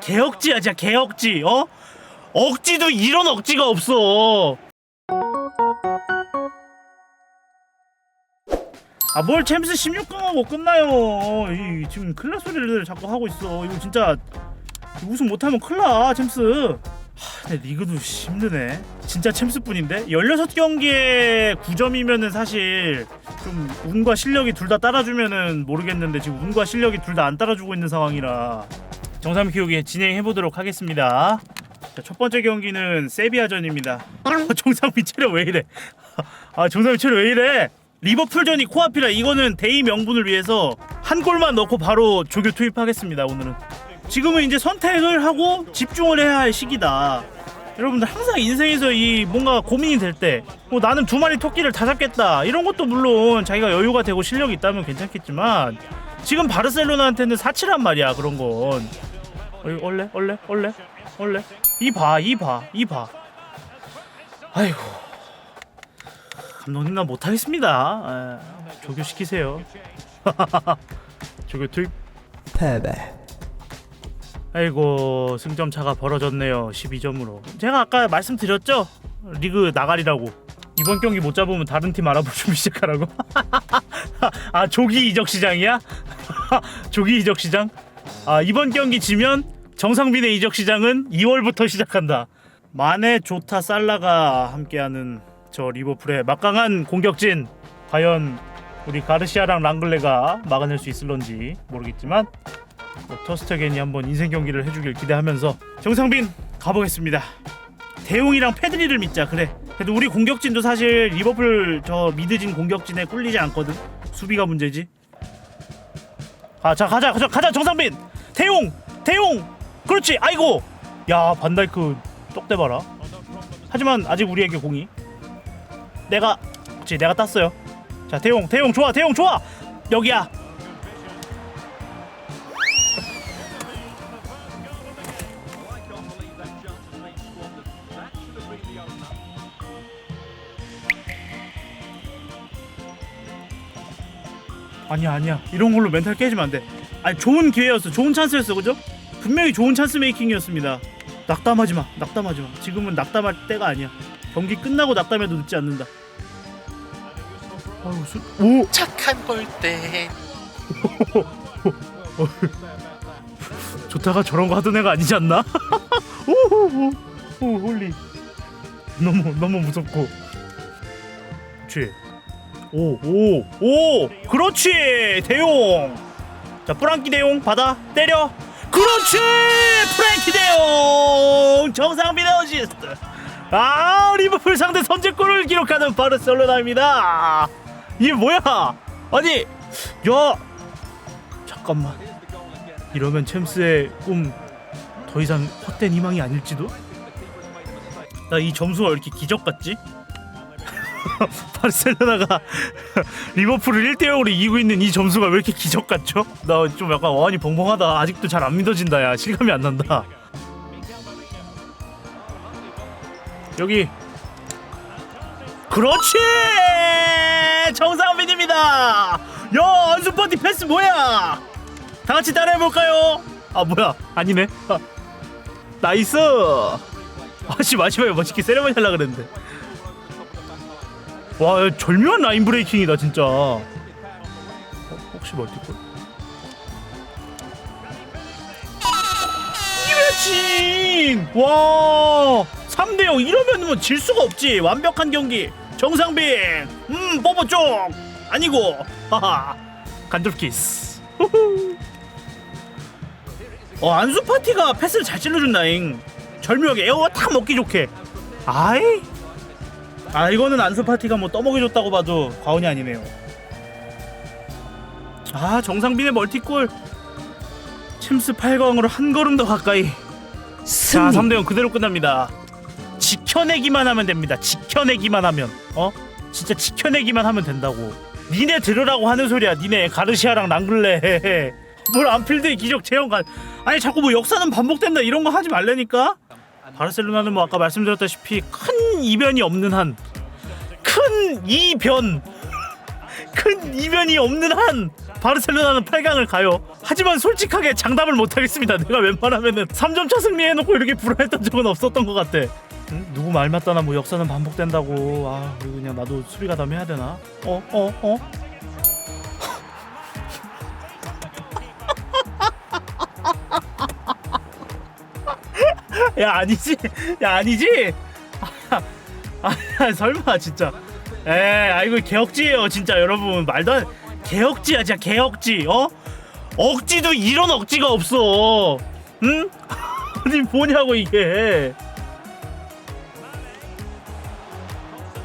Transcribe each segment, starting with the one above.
개억지야 진짜 개억지 어? 억지도 이런 억지가 없어. 아 뭘 챔스 16강하고 끝나요? 이, 지금 클라 소리를 자꾸 하고 있어. 이거 진짜 우승 못하면 클라 챔스. 하, 근데 리그도 씨, 힘드네. 진짜 챔스뿐인데? 16경기에 9점이면은 사실 좀 운과 실력이 둘 다 따라주면은 모르겠는데 지금 운과 실력이 둘 다 안 따라주고 있는 상황이라 정삼 키우기 진행해 보도록 하겠습니다. 자, 첫 번째 경기는 세비야전입니다. 아, 정상민 체력 왜 이래? 아 정상민 체력 왜 이래? 리버풀전이 코앞이라 이거는 대의 명분을 위해서 한 골만 넣고 바로 조교 투입하겠습니다. 오늘은 지금은 이제 선택을 하고 집중을 해야 할 시기다. 여러분들 항상 인생에서 이 뭔가 고민이 될 때 뭐 나는 두 마리 토끼를 다 잡겠다 이런 것도 물론 자기가 여유가 되고 실력이 있다면 괜찮겠지만 지금 바르셀로나한테는 사치란 말이야 그런 건 어이, 얼레 얼레 얼레 얼레. 이봐 이 봐 이 봐. 아이고. 감독님 나 못하겠습니다. 에, 조교 시키세요. 조교 투입. 패배. 아이고 승점 차가 벌어졌네요 12점으로. 제가 아까 말씀드렸죠? 리그 나가리라고. 이번 경기 못 잡으면 다른 팀 알아보 좀 시작하라고. 아 조기 이적 시장이야? 조기 이적 시장? 아 이번 경기 지면 정상빈의 이적 시장은 2월부터 시작한다 마네 조타 살라가 함께하는 저 리버풀의 막강한 공격진 과연 우리 가르시아랑 랑글레가 막아낼 수 있을런지 모르겠지만 뭐 터스터겐이 한번 인생 경기를 해주길 기대하면서 정상빈 가보겠습니다. 대용이랑 패드리를 믿자 그래. 그래도 우리 공격진도 사실 리버풀 저 미드진 공격진에 꿀리지 않거든. 수비가 문제지. 아자 가자 가자 가자 정상빈 대용 대용 그렇지 아이고. 야 반다이크 떡대 봐라. 하지만 아직 우리에게 공이. 내가 그렇지 내가 땄어요. 자 대용 대용 좋아 대용 좋아. 여기야. 아니야 아니야. 이런 걸로 멘탈 깨지면 안 돼. 아니 좋은 기회였어. 좋은 찬스였어. 그죠? 분명히 좋은 찬스 메이킹이었습니다. 낙담하지 마 낙담하지 마. 지금은 낙담할 때가 아니야. 경기 끝나고 낙담해도 늦지 않는다. 아유, 수... 오! 착한 골대. 조타가 저런 거 하던 애가 아니지 않나? 오오오 오 홀리. 너무 너무 무섭고. 그렇지. 오 오 오! 그렇지! 대용! 자 프랑키 대용 받아. 때려 그렇지! 프랑키 대용 정상빈의 어시스트! 아 리버풀 상대 선제골을 기록하는 바르셀로나입니다. 이게 뭐야? 아니 야 잠깐만. 이러면 챔스의 꿈 더 이상 헛된 희망이 아닐지도? 나 이 점수가 왜 이렇게 기적 같지? 바르셀로나가 리버풀을 1대 0으로 이기고 있는 이 점수가 왜 이렇게 기적 같죠? 나 좀 약간 어안이 벙벙하다. 아직도 잘 안 믿어진다. 야 실감이 안 난다. 여기 그렇지 정상빈입니다. 야 안수파티 패스 뭐야? 다 같이 따라해 볼까요? 아 뭐야 아니네. 아, 나이스. 아씨 마지막에 멋있게 세레머니 하려 그랬는데. 와 절묘한 라인 브레이킹이다 진짜. 어, 혹시 멀티골? 이래진! 와 3대 0 이러면 뭐질 수가 없지. 완벽한 경기. 정상빈 음 뽀뽀 쪽. 아니고. 하하. 간돌키스. 어 안수 파티가 패스를 잘 찔러준다잉. 절묘하게 에어 다 먹기 좋게. 아이 아 이거는 안수 파티가 뭐 떠먹여 줬다고 봐도 과언이 아니네요. 아 정상빈의 멀티골. 챔스 8강으로 한 걸음 더 가까이. 자 3대0 그대로 끝납니다. 지켜내기만 하면 됩니다. 지켜내기만 하면. 어? 진짜 지켜내기만 하면 된다고. 니네 들으라고 하는 소리야 니네. 가르시아랑 랑글레. 뭘 안필드의 기적 재현관 아니 자꾸 뭐 역사는 반복된다 이런 거 하지 말라니까? 바르셀로나는 뭐 아까 말씀드렸다시피 큰 이변이 없는 한 큰 이변 큰 이변이 없는 한 바르셀로나는 8강을 가요. 하지만 솔직하게 장담을 못 하겠습니다. 내가 웬만하면은 3점 차 승리해놓고 이렇게 불안했던 적은 없었던 것 같아. 응? 누구 말 맞다나 뭐 역사는 반복된다고. 아 그냥 나도 수비 가담 해야 되나? 어 어, 어? 야 아니지? 야 아니지? 아, 아 설마 진짜. 에 아이고 개억지예요 진짜 여러분. 말도 안 개억지야 진짜 개억지 어? 억지도 이런 억지가 없어. 응? 아니 뭐냐고 이게.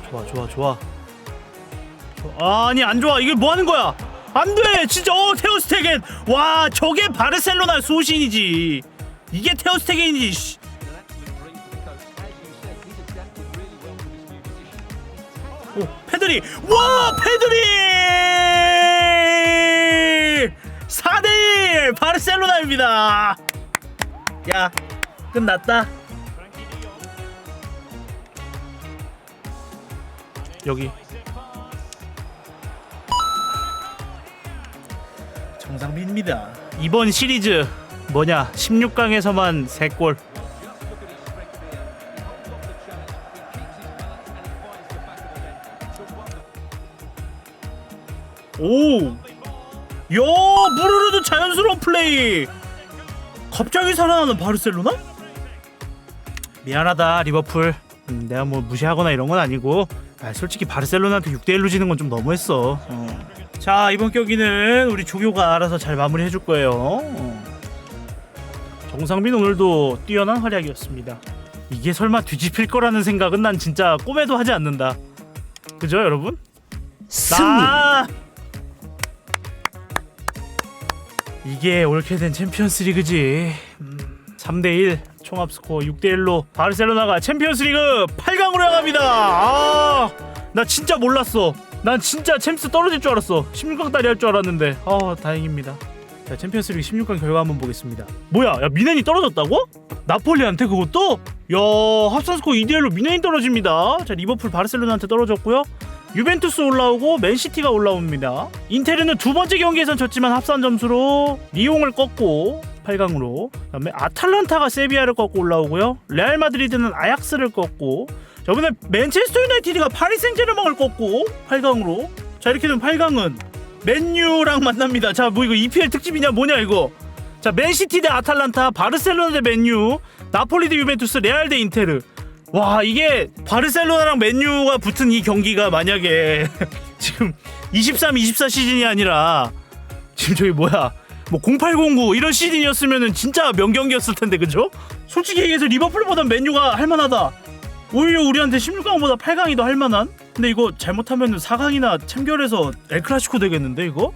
좋아 좋아 좋아. 좋아. 아니 안 좋아. 이게 뭐 하는 거야? 안돼! 진짜 어 테오스테겐. 와 저게 바르셀로나 소신이지. 이게 테오스테겐이지 오, 페드리! 와, 페드리! 4대1 바르셀로나입니다. 야, 끝났다. 여기. 정상빈입니다. 이번 시리즈 뭐냐? 16강에서만 3골. 오! 야, 무르르도 자연스러운 플레이. 갑자기 살아나는 바르셀로나? 미안하다, 리버풀. 음, 내가 뭐 무시하거나 이런 건 아니고. 아, 솔직히 바르셀로나한테 6대 1로 지는 건 좀 너무했어. 어. 자, 이번 경기는 우리 조교가 알아서 잘 마무리해 줄 거예요. 어. 정상빈 오늘도 뛰어난 활약이었습니다. 이게 설마 뒤집힐 거라는 생각은 난 진짜 꿈에도 하지 않는다. 그죠, 여러분? 나 이게 옳게 된 챔피언스 리그지. 음, 3대1 총합 스코어 6대1로 바르셀로나가 챔피언스 리그 8강으로 향합니다. 아, 나 진짜 몰랐어. 난 진짜 챔스 떨어질 줄 알았어. 16강 딸이 할줄 알았는데. 아, 다행입니다. 자, 챔피언스 리그 16강 결과 한번 보겠습니다. 뭐야? 야, 미넨이 떨어졌다고? 나폴리한테 그것도? 야, 합산 스코어 2대1로 미넨이 떨어집니다. 자, 리버풀 바르셀로나한테 떨어졌고요. 유벤투스 올라오고 맨시티가 올라옵니다. 인테르는 두 번째 경기에선 졌지만 합산 점수로 리옹을 꺾고 8강으로 그다음에 아탈란타가 세비야를 꺾고 올라오고요. 레알 마드리드는 아약스를 꺾고 저번에 맨체스터 유나이티드가 파리 생제르맹을 꺾고 8강으로 자 이렇게 되면 8강은 맨유랑 만납니다. 자 뭐 이거 EPL 특집이냐 뭐냐 이거 자 맨시티 대 아탈란타 바르셀로나 대 맨유 나폴리 대 유벤투스 레알 대 인테르 와 이게 바르셀로나랑 맨유가 붙은 이 경기가 만약에 지금 23, 24 시즌이 아니라 지금 저기 뭐야 뭐 0809 이런 시즌이었으면은 진짜 명경기였을 텐데 그죠? 솔직히 얘기해서 리버풀보다 맨유가 할만하다. 오히려 우리한테 16강보다 8강이 더 할만한? 근데 이거 잘못하면 4강이나 참결해서 엘클라시코 되겠는데 이거?